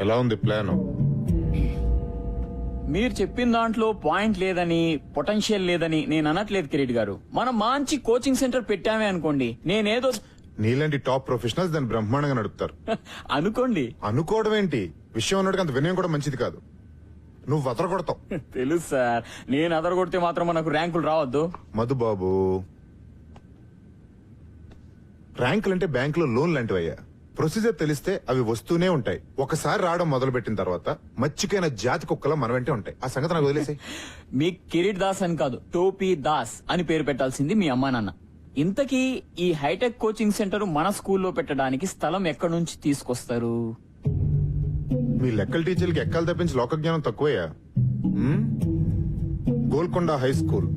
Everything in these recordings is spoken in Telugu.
ఎలా ఉంది ప్లాన్? మీరు చెప్పిన దాంట్లో పాయింట్ లేదని పొటెన్షియల్ లేదని నేను అనట్లేదు కిరీట్ గారు. మనం మంచి కోచింగ్ సెంటర్ పెట్టామే అనుకోండి. నేనేదో నీలాంటి టాప్ ప్రొఫెషనల్స్ దాన్ని బ్రహ్మాండంగా నడుపుతారు. అనుకోండి. అనుకోవడం ఏంటి? విషయం ఉన్నట్టుగా అంత వినయం కూడా మంచిది కాదు. నువ్వు వదర కొడతావు తెలుసు సార్. నేను అదరగొడితే మాత్రం మనకు ర్యాంకులు రావద్దు. మధు బాబు ర్యాంకులు అంటే బ్యాంకులో లోన్ లాంటివయ్యా. ప్రొసీజర్ తెలిస్తే అవి వస్తూనే ఉంటాయి. ఒకసారి రావడం మొదలు పెట్టిన తర్వాత మచ్చికైన జాతి కుక్కలో మన వెంటే ఉంటాయి. ఆ సంగతి నాకు వదిలేసాయి. మీ కిరీట్ దాస్ అని కాదు టోపీ దాస్ అని పేరు పెట్టాల్సింది మీ అమ్మా నాన్న. ఇంతకీ ఈ హైటెక్ కోచింగ్ సెంటర్ మన స్కూల్లో పెట్టడానికి స్థలం ఎక్కడి నుంచి తీసుకొస్తారు? మీ లెక్కల టీచర్లకి ఎక్కలు తప్పించి లోక జ్ఞానం తక్కువయ్యా? Golconda high school.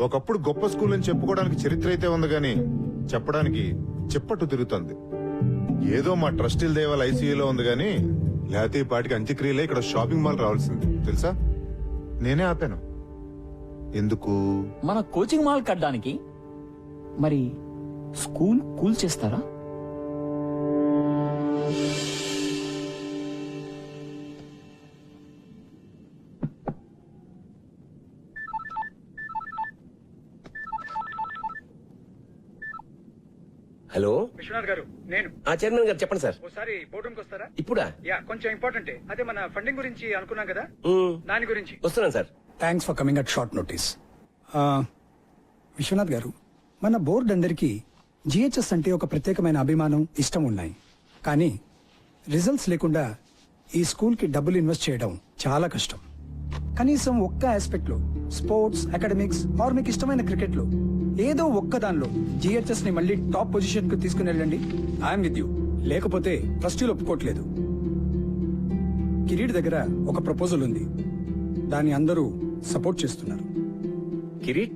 ఒకప్పుడు గొప్ప స్కూల్ అని చెప్పుకోవడానికి చరిత్ర అయితే ఉంది గాని చెప్పడానికి చెప్పట్టు తిరుగుతుంది. ఏదో మా ట్రస్టీల దేవాల ఐసీయూలో ఉంది గాని లేకపోతే ఈ పాటికి అంత్యక్రియలే ఇక్కడ షాపింగ్ మాల్ రావాల్సింది. తెలుసా? నేనే ఆపాను. ఎందుకు? మన కోచింగ్ మాల్ కట్టడానికి మరి స్కూల్ కూల్ చేస్తారా? హలో? విశ్వనాథ్ గారు నేను. ఆ చైర్మన్ గారు చెప్పండి సార్. ఒకసారి బోర్డు వస్తారా? ఇప్పుడా? యా కొంచెం ఇంపార్టెంట్. అదే మన ఫండింగ్ గురించి అనుకున్నాం కదా. దాని గురించి. వస్తున్నాను sir. Thanks for coming at short notice Viswanath గారు మన బోర్డు అందరికీ జిహెచ్ఎస్ అంటే ఒక ప్రత్యేకమైన అభిమానం ఇష్టం ఉన్నాయి. కానీ రిజల్ట్స్ లేకుండా ఈ స్కూల్కి డబ్బులు ఇన్వెస్ట్ చేయడం చాలా కష్టం. కనీసం ఒక్క ఆస్పెక్ట్లో స్పోర్ట్స్ అకాడమిక్స్ ఆర్ మీకు ఇష్టమైన క్రికెట్లో ఏదో ఒక్క దానిలో జిహెచ్ఎస్ని మళ్ళీ టాప్ పొజిషన్కు తీసుకుని వెళ్ళండి. ఐఎమ్ విత్ యూ లేకపోతే ట్రస్టీలు ఒప్పుకోవట్లేదు. కిరీట్ దగ్గర ఒక ప్రపోజల్ ఉంది. దాన్ని అందరూ సపోర్ట్ చేస్తున్నారు. కిరీట్?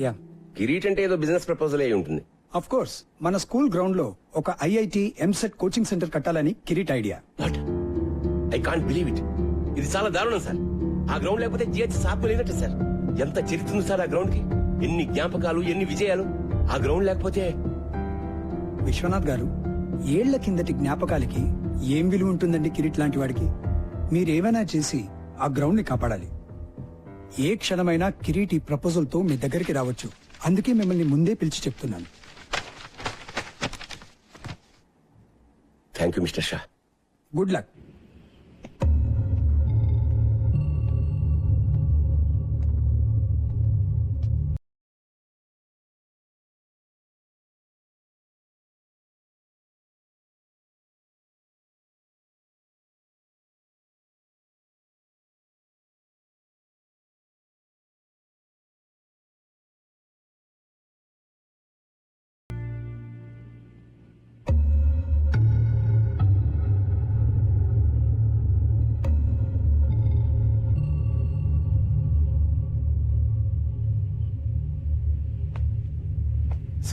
యా కిరీట్ అంటే ఏదో బిజినెస్ ప్రపోజల్ అయి ఉంటుంది. అఫ్ కోర్స్ మన స్కూల్ గ్రౌండ్లో ఒక ఐఐటి ఎంసెట్ కోచింగ్ సెంటర్ కట్టాలని Kireet idea. What I can't believe it ఇది చాలా దారుణం సార్. ఆ గ్రౌండ్ లేకపోతే జిహెచ్ సాపు లేనట్టు సార్. ఎంత చరిత్ర ఉంది సార్ ఆ గ్రౌండ్కి ఎన్ని జ్ఞాపకాలు ఎన్ని విజయాలు? ఆ గ్రౌండ్ లేకపోతే విశ్వనాథ్ గారు ఏళ్ళ కిందటి జ్ఞాపకాలకి ఏం విలువ ఉంటుందండి కిరీట్ లాంటి వాడికి? మీరేమైనా చేసి ఆ గ్రౌండ్ని కాపాడాలి. ఏ క్షణమైనా కిరీట్ ఈ ప్రపోజల్తో మీ దగ్గరికి రావచ్చు. అందుకే మిమ్మల్ని ముందే పిలిచి చెప్తున్నాను. Thank you mister Shah. Good luck.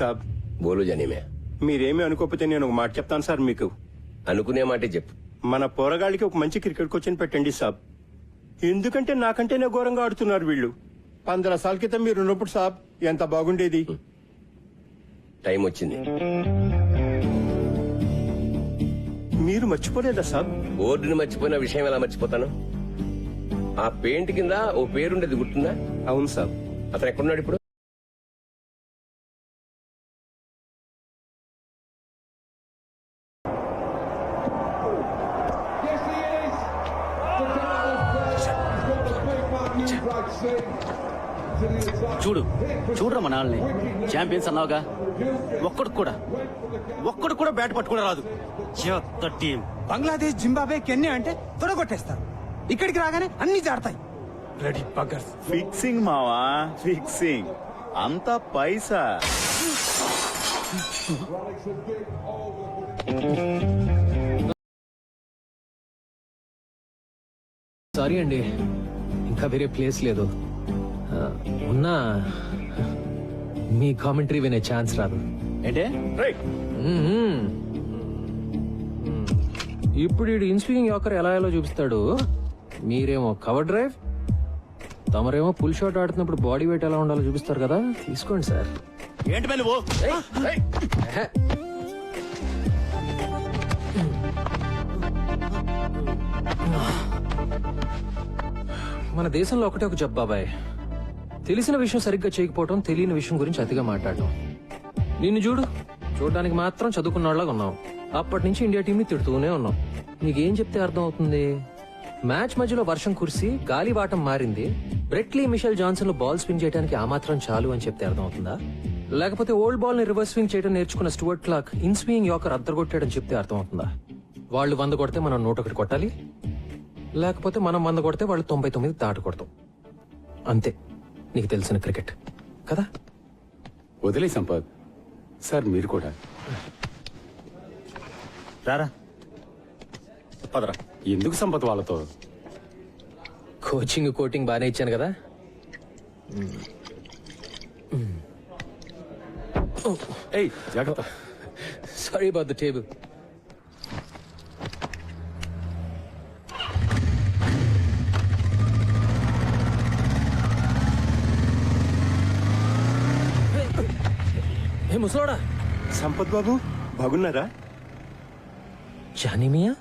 సాబ్. బోలు జనీమే. మీరేమీ అనుకోకపోతే నేను ఒక మాట చెప్తాను సార్ మీకు. అనుకునే మాటే చెప్పు. మన పోరగాళ్ళకి ఒక మంచి క్రికెట్ కోచ్ పెట్టండి సాబ్. ఎందుకంటే నాకంటేనే ఘోరంగా ఆడుతున్నారు వీళ్ళు. పంద్ర సార్ల క్రితం మీరు ఉన్నప్పుడు సాబ్ ఎంత బాగుండేది? టైం వచ్చింది. మీరు మర్చిపోలేదా సాబ్? బోర్డుని మర్చిపోయిన విషయం ఎలా మర్చిపోతాను? ఆ పెయింట్ కింద ఓ పేరుండేది గుర్తుందా? అవును సాబ్. అతను ఎక్కడున్నాడు ఇప్పుడు? చూడు చూడరా మన వాళ్ళని ఛాంపియన్స్ అన్నావుగా? ఒక్కడు కూడా. ఒక్కడు కూడా బ్యాట్ పట్టుకుని రాదు. చెత్త టీం బంగ్లాదేశ్ జింబాబే కెన్యా అంటే తొడగొట్టేస్తారు. ఇక్కడికి రాగానే అన్ని జాడతాయి రెడీ బగ్గర్స్ ఫిక్సింగ్ మావా? ఫిక్సింగ్ అంతా పైసా? సారీ అండి. ఇంకా వేరే ప్లేస్ లేదు. ఉన్నా మీ కామెంటరీ వినే ఛాన్స్ రాదు. ఏంటే. ఇప్పుడు ఈ ఇన్స్వింగ్ యాకర్ ఎలా ఎలా చూపిస్తాడు? మీరేమో కవర్ డ్రైవ్ తమరేమో పుల్ షాట్ ఆడుతున్నప్పుడు బాడీ వెయిట్ ఎలా ఉండాలో చూపిస్తారు కదా? తీసుకోండి సార్. ఏంటి పని నువ్వు? ఎహె. మన దేశంలో ఒకటే ఒక జబ్బు బాబాయ్. తెలిసిన విషయం సరిగ్గా చేయకపోవటం తెలియని విషయం గురించి అతిగా మాట్లాడటం. నిన్ను చూడు చూడడానికి మాత్రం చదువుకున్న వాళ్ళగా ఉన్నావు. అప్పటి నుంచి ఇండియా టీంని తిడుతూనే ఉన్నావు. నీకేం చెప్తే అర్థం అవుతుంది మ్యాచ్ మధ్యలో వర్షం కురిసి గాలివాటం మారింది. బ్రెట్లీ మిషెల్ జాన్సన్లో బాల్ స్వింగ్ చేయడానికి ఆ మాత్రం చాలు అని చెప్తే అర్థం అవుతుందా లేకపోతే ఓల్డ్ బాల్ని రివర్స్ స్వింగ్ చేయడం నేర్చుకున్న Stuart Clark in swing yorker అద్దరగొట్టాడని చెప్తే అర్థం అవుతుందా వాళ్ళు వంద కొడితే మనం నూట ఒకటి కొట్టాలి. లేకపోతే మనం వంద కొడితే వాళ్ళు తొంభై తొమ్మిది దాటకూడదు. కొడతాం అంతే. నీకు తెలిసిన క్రికెట్. కదా? వదిలే సంపత్. సార్ మీరు కూడా. రారా. పదరా. ఎందుకు సంపత్ వాళ్ళతో? కోచింగ్ కోటింగ్ బాగానే ఇచ్చాను కదా? ఏయ్ జాగ్రత్త. Sorry about the table. ముసలోడా? Sampath బాబు బాగున్నారా? జానిమియా?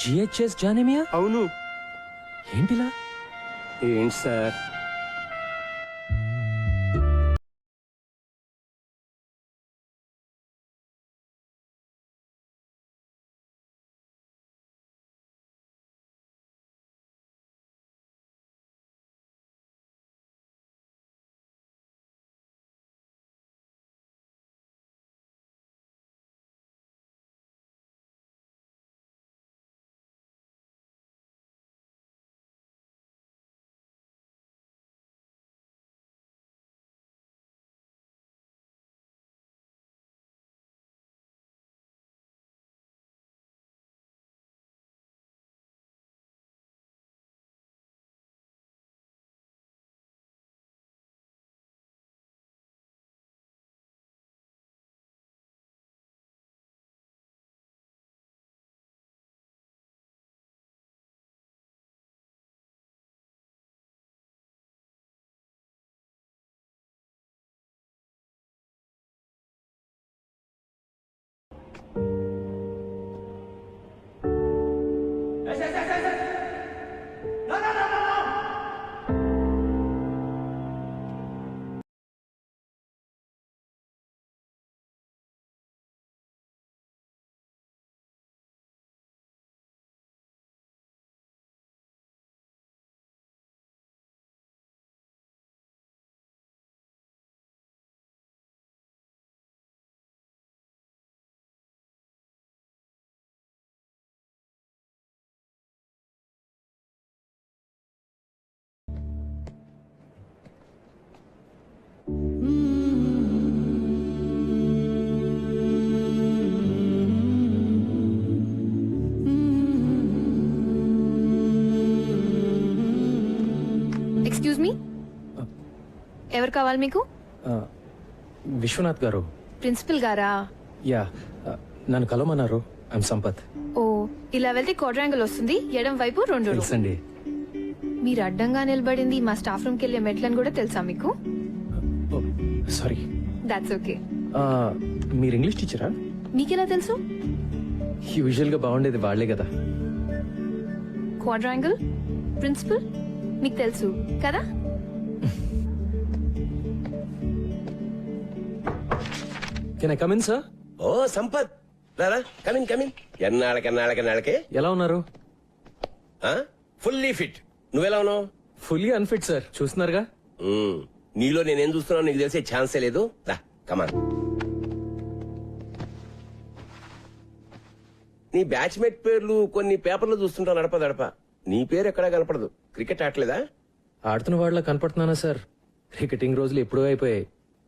జిహెచ్ఎస్ జానిమియా? అవును. ఏంటిలా? ఏంటి సార్? కావాలి మీకు? విశ్వనాథ్ గారు. ప్రిన్సిపల్ గారా? యా నన్ను కలవమన్నారు. ఐమ్ సంపత్. ఓ ఇలా వెళ్తే క్వాడ్రాంగిల్ వస్తుంది. ఎడం వైపు రెండు. తెలుసండి మీరు అడ్డంగా నిలబడింది మా స్టాఫ్ రూమ్కి వెళ్ళే మెట్లని కూడా తెలుసా మీకు? సారీ. దాట్స్ ఓకే మీరు ఇంగ్లీష్ టీచరా? మీకెలా తెలుసు? యూజువల్గా బాగుండేది వాళ్ళే కదా. క్వాడ్రాంగిల్? ప్రిన్సిపల్? మీకు తెలుసు కదా? Can I come in sir ఓ సంపత్. రారా కమిన్ కమిన్ ఎన్నాళ్ళకి ఎన్నాళ్ళకి ఎన్నాళ్ళకి? ఎలా ఉన్నారు? ఫుల్లీ ఫిట్ నువ్వెలా ఉన్నావు? ఫుల్లీ అన్ఫిట్ సార్ చూస్తున్నారుగా. నీలో నేనేం చూస్తున్నావు నీకు తెలిసే ఛాన్సే లేదు. రా కమాన్ నీ బ్యాచ్మేట్ పేర్లు కొన్ని పేపర్లు చూస్తుంటా నడప నడప. నీ పేరు ఎక్కడా కనపడదు. క్రికెట్ ఆడలేదా ఆడుతున్న వాళ్ళ కనపడుతున్నానా సార్ క్రికెటింగ్ రోజులు ఎప్పుడూ అయిపోయాయి.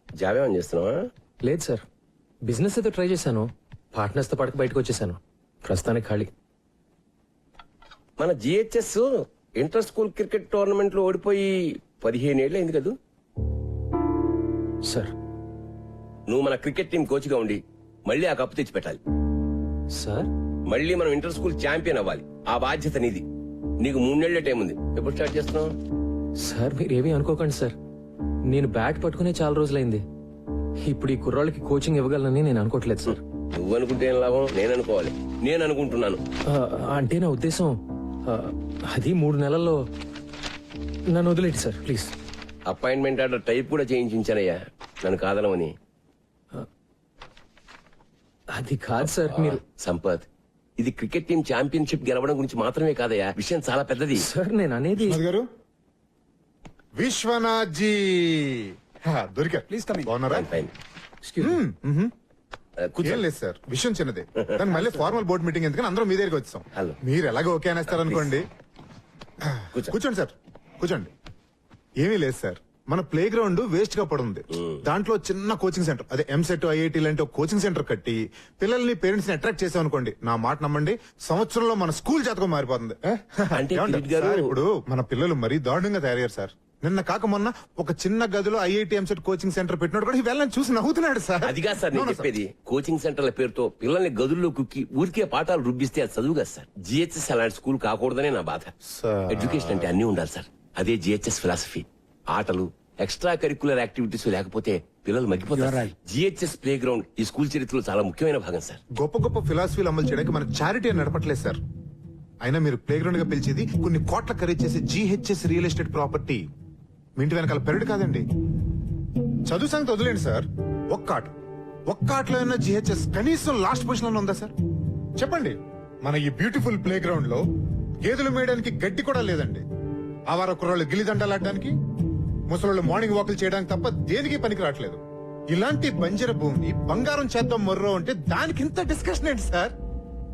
జాబేమని చేస్తున్నావా? లేదు సార్ బిజినెస్ అయితే ట్రై చేశాను. పార్ట్నర్స్తో పడక బయటకు వచ్చేసాను ప్రస్తుతానికి ఖాళీ. మన జిహెచ్ఎస్ ఇంటర్ స్కూల్ క్రికెట్ టోర్నమెంట్లో ఓడిపోయి పదిహేను ఏళ్ళు అయింది కదూ? సార్. నువ్వు మన క్రికెట్ టీం కోచ్గా ఉండి మళ్ళీ ఆ కప్పు తెచ్చి పెట్టాలి. సార్? మళ్ళీ మనం ఇంటర్ స్కూల్ ఛాంపియన్ అవ్వాలి. ఆ బాధ్యత నీది. నీకు మూడేళ్ళ టైం ఉంది. ఎప్పుడు స్టార్ట్ చేస్తున్నావు? సార్ మీరేమీ అనుకోకండి సార్. నేను బ్యాట్ పట్టుకునే చాలా రోజులైంది. ఇప్పుడు ఈ కుర్రాళ్ళకి కోచింగ్ ఇవ్వగలనని నేను అనుకోవట్లేదు సార్ నువ్వు అనుకుంటే ఏం లాభం? నేను అనుకోవాలి నేను అనుకుంటున్నాను ఆ, అంటే నా ఉద్దేశం ఆ, అది మూడు నెలల్లో నన్ను వదిలేండి sir please appointment order type కూడా చేయించానయ్యా నన్ను కాదనమని. అది కాదు సార్ మీరు సంపత్ ఇది క్రికెట్ టీం ఛాంపియన్షిప్ గెలవడం గురించి మాత్రమే కాదయ్యా. విషయం చాలా పెద్దది. సార్ నేను అనేది విశ్వనాథ్ గారు విశ్వనాథ్ జీ హా, దొరికారు Please come in. బాగున్నారా? Fine me. ఏం లేదు సార్ విషయం చిన్నదే. దానికి మళ్ళీ ఫార్మల్ బోర్డ్ మీటింగ్ ఎందుకని అందరం మీ దగ్గరికి వచ్చాం హలో. మీరు ఎలాగో ఓకే అనేస్తారు అనుకోండి కూర్చో. కూర్చోండి సార్ కూర్చోండి. ఏమీ లేదు సార్ మన ప్లే గ్రౌండ్ వేస్ట్గా పడుంది దాంట్లో చిన్న కోచింగ్ సెంటర్ అదే ఎంసెట్ ఐఐటి లాంటి ఒక కోచింగ్ సెంటర్ కట్టి పిల్లల్ని పేరెంట్స్ని అట్రాక్ట్ చేసాం అనుకోండి నా మాట నమ్మండి సంవత్సరంలో మన స్కూల్ జాతకం మారిపోతుంది. ఏ? అంటే ఏమంటారు? కిరీట్ గారు- సార్, ఇప్పుడు మన పిల్లలు మరీ దారుణంగా తయారయ్యారు సార్. నిన్న కాక మొన్న ఒక చిన్న గదిలో ఐఐటి ఎంసెట్ కోచింగ్ సెంటర్ పెట్టినోడు కూడా వెళ్ళని చూసి నవ్వుతున్నాడు సార్. అదిగా సార్ నేను చెప్పేది. కోచింగ్ సెంటర్ల పేరుతో పిల్లల్ని గదుల్లో కుక్కి ఊరికే పాఠాలు రుబ్బిస్తే అది చదువు కదా సార్. జిహెచ్ఎస్ అలాంటి స్కూల్ కాకూడదనే నా బాధ. ఎడ్యుకేషన్ అంటే అన్ని ఉండాలి సార్. అదే జిహెచ్ఎస్ ఫిలాసఫీ ఆటలు ఎక్స్ట్రా కరికులర్ యాక్టివిటీస్ లేకపోతే పిల్లలు మగ్గిపోతారు. జిహెచ్ఎస్ ప్లే గ్రౌండ్ ఈ స్కూల్ చరిత్రలో చాలా ముఖ్యమైన భాగం సార్. గొప్ప గొప్ప ఫిలాసఫీలు అమలు చేయడానికి మన చారిటీ నడపట్లేదు సార్. అయినా మీరు ప్లే గ్రౌండ్గా పిలిచేది కొన్ని కోట్ల ఖరీదు చేసే జీహెచ్ఎస్ రియల్ ఎస్టేట్ ప్రాపర్టీ మీ ఇంటి వెనకాల పెరడు కాదండి. చదువు సంగతి వదిలేండి సార్. ఒక్క ఆట ఒక్క ఆటలో ఉన్న జిహెచ్ఎస్ కనీసం లాస్ట్ పొజిషన్లో ఉందా సార్? చెప్పండి. మన ఈ బ్యూటిఫుల్ ప్లే గ్రౌండ్లో గేదెలు మేయడానికి గడ్డి కూడా లేదండి. ఆవార కుర్రాళ్ళు గిల్లిదండలాడడానికి ముసలోళ్ళు మార్నింగ్ వాకులు చేయడానికి తప్ప దేనికి పనికి రావట్లేదు. ఇలాంటి బంజర భూమిని బంగారం చేద్దాం మొర్రో అంటే దానికి ఇంత డిస్కషన్ ఏంటి సార్?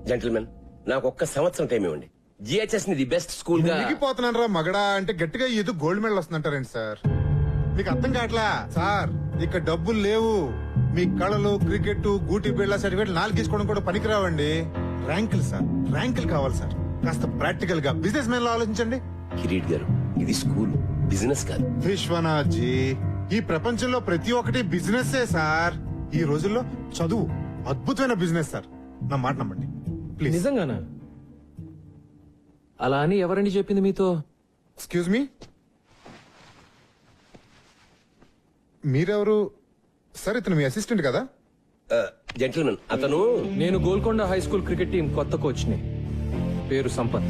జెంటిల్మెన్ నాకు ఒక్క సంవత్సరం టైం ఇవ్వండి. జిహెచ్ఎస్ని ది బెస్ట్ స్కూల్గా మునిగిపోతున్నాను రా మగడా అంటే గట్టిగా ఏదో గోల్డ్ మెడల్ వస్తుందంటారేంటి సార్? మీకు అర్థం కావట్లా? సార్ ఇక్కడ డబ్బులు లేవు. మీ కళలు క్రికెట్ గూటి బిళ్ళ సర్టిఫికేట్ నాలుగు తీసుకోవడం కూడా పనికిరావండి. ర్యాంకులు సార్ ర్యాంకులు కావాలి సార్. కాస్త ప్రాక్టికల్గా. బిజినెస్ మ్యాన్లో ఆలోచించండి. కిరీట్ గారు ఇది స్కూల్ బిజినెస్ కాదు. విశ్వనాథ్ జీ ఈ ప్రపంచంలో ప్రతి ఒక్కటి బిజినెస్ సార్. ఈ రోజుల్లో చదువు అద్భుతమైన బిజినెస్ సార్. నా మాట నమ్మండి. ప్లీజ్. నిజంగానా? అలా అని ఎవరండి చెప్పింది మీతో? ఎక్స్క్యూజ్ మీ మీరెవరు? సార్ ఇతను మీ అసిస్టెంట్ కదా? జెంటిల్మెన్ అతను నేను Golconda high school cricket team కొత్త కోచ్ని. పేరు సంపత్.